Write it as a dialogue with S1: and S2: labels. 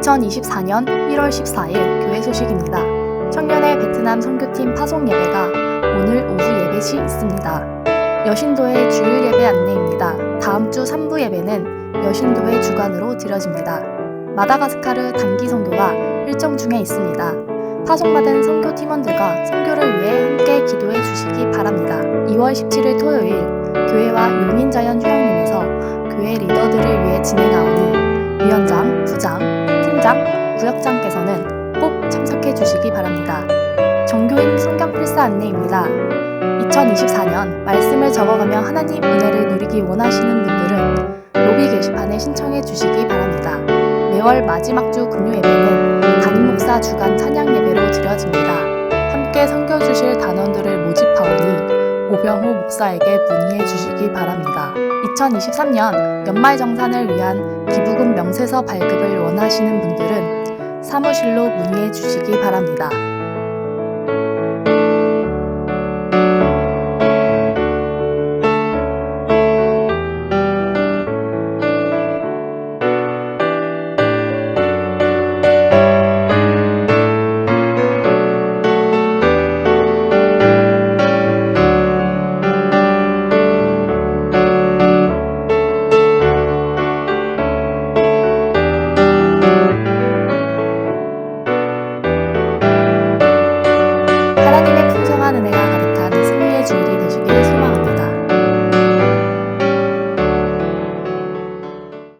S1: 2024년 1월 14일 교회 소식입니다. 청년의 베트남 선교팀 파송 예배가 오늘 오후 예배 시 있습니다. 여신도의 주일 예배 안내입니다. 다음 주 3부 예배는 여신도의 주관으로 드려집니다. 마다가스카르 단기 선교가 일정 중에 있습니다. 파송받은 선교 팀원들과 선교를 위해 함께 기도해 주시기 바랍니다. 2월 17일 토요일 교회와 용인자연 휴양림에서 교회 리더들을 위해 팀장, 구역장께서는 꼭 참석해 주시기 바랍니다. 정교인 성경 필사 안내입니다. 2024년 말씀을 적어가며 하나님 은혜를 누리기 원하시는 분들은 로비 게시판에 신청해 주시기 바랍니다. 매월 마지막 주 금요 예배는 담임 목사 주간 찬양 예배로 드려집니다. 함께 섬겨 주실 단원들을 모집하오니 오병호 목사에게 문의해 주시기 바랍니다. 2023년 연말 정산을 위한 기부금 명세서 발급을 원하시는 분들은 사무실로 문의해 주시기 바랍니다. 激励的去给自。